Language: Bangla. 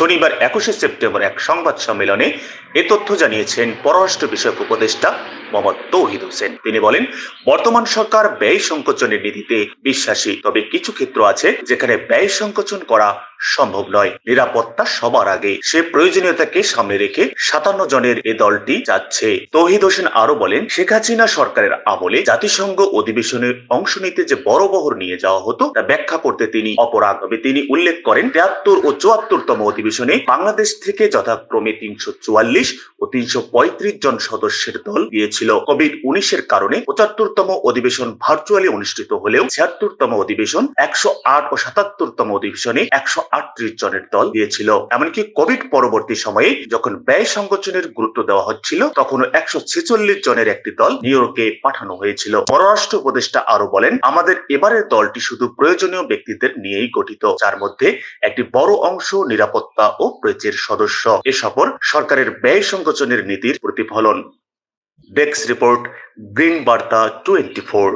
শনিবার একুশে সেপ্টেম্বর এক সংবাদ সম্মেলনে এ তথ্য জানিয়েছেন পররাষ্ট্র বিষয়ক উপদেষ্টা মোহাম্মদ তৌহিদ হোসেন। তিনি বলেন, বর্তমান সরকার ব্যয় সংকোচনের নীতিতে বিশ্বাসী, তবে কিছু ক্ষেত্র আছে যেখানে ব্যয় সংকোচন করা সম্ভব নয়। নিরাপত্তা সবার আগে। সে প্রয়োজনীয়তাকে সামনে রেখে সাতান্ন জনের এ দলটি যাচ্ছে। তৌহিদ হোসেন আরও বলেন, শেখ হাসিনা সরকারের আমলে জাতিসংঘ অধিবেশনে অংশ নিতে যে বড় বহর নিয়ে যাওয়া হতো, তা ব্যাখ্যা করতে তিনি অপরাগ তবে তিনি উল্লেখ করেন তেহাত্তর ও চুয়াত্তরতম অধিবেশনে বাংলাদেশ থেকে যথাক্রমে তিনশো চুয়াল্লিশ ও তিনশো পঁয়ত্রিশ জন সদস্যের দল গিয়েছিল। কোভিড উনিশের কারণে পঁচাত্তরতম অধিবেশন ভার্চুয়ালি অনুষ্ঠিত হলেও ছিয়াত্তরতম অধিবেশন, একশো আট ও সাতাত্তরতম অধিবেশনে একশো আটত্রিশ জনের দল দিয়েছিল। এমনকি কোভিড পরবর্তী সময়ে যখন ব্যয় সংকোচনের গুরুত্ব দেওয়া হচ্ছিল, তখনও একশো ছেচল্লিশ জনের একটি দল নিউ ইয়র্কে পাঠানো হয়েছিল। পররাষ্ট্র উপদেষ্টা আরও বলেন, আমাদের এবারের দলটি শুধু প্রয়োজনীয় ব্যক্তিদের নিয়েই গঠিত, যার মধ্যে একটি বড় অংশ নিরাপত্তা ও প্রেচের সদস্য। এ সফর সরকারের ব্যয় সংকোচনের নীতির প্রতিফলন। Desk report, green Barta twenty four